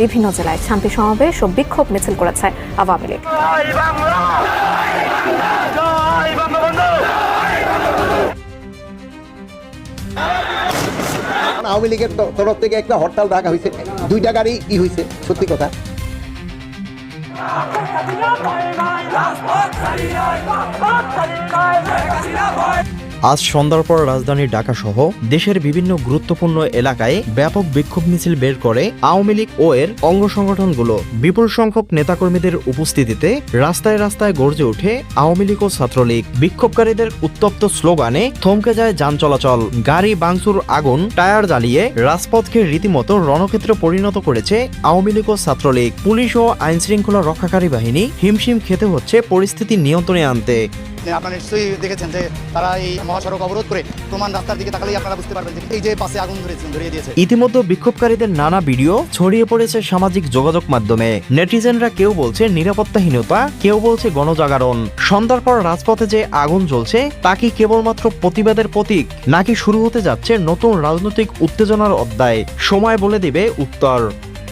বিভিন্ন জেলায় শান্তি সমাবেশ ও বিক্ষোভ মিছিল করেছে আওয়ামী লীগ। আওয়ামী লীগের তরফ থেকে একটা হরতাল ডাকা হয়েছে। দুইটা গাড়ি ই হয়েছে সত্যি কথা। আজ সন্ধ্যার পর রাজধানী ঢাকা সহ দেশের বিভিন্ন গুরুত্বপূর্ণ এলাকায় ব্যাপক বিক্ষোভ মিছিল বের করে আওয়ামী লীগ ও এর অঙ্গ সংগঠনগুলো। বিপুল সংখ্যক নেতাকর্মীদের উপস্থিতিতে রাস্তায় রাস্তায় গর্জে ওঠে আওয়ামী লীগ ও ছাত্রলীগ। বিক্ষোভকারীদের উত্তপ্ত স্লোগানে থমকে যায় যান চলাচল। গাড়ি বাংসুর আগুন, টায়ার জ্বালিয়ে রাজপথকে রীতিমতো রণক্ষেত্র পরিণত করেছে আওয়ামী লীগ ও ছাত্রলীগ। পুলিশ ও আইন শৃঙ্খলা রক্ষাকারী বাহিনী হিমশিম খেতে হচ্ছে পরিস্থিতি নিয়ন্ত্রণে আনতে। আপনারা নিশ্চয়ই দেখেছেন যে তারা এই মহাসড়ক অবরোধ করে প্রমাণ রাস্তার দিকে তাকালেই আপনারা বুঝতে পারবেন যে এই যে পাশে আগুন ধরেছে ধরিয়ে দিয়েছে। ইতিমধ্যে বিক্ষোভকারীদের নানা ভিডিও ছড়িয়ে পড়েছে সামাজিক যোগাযোগ মাধ্যমে। নেটিজেনরা কেউ বলছে নিরাপত্তাহীনতা, কেউ বলছে গণজাগরণ। সন্ধ্যার পর রাজপথে যে আগুন জ্বলছে, তা কি কেবলমাত্র প্রতিবাদের প্রতীক, নাকি শুরু হতে যাচ্ছে নতুন রাজনৈতিক উত্তেজনার অধ্যায়? সময় বলে দেবে উত্তর।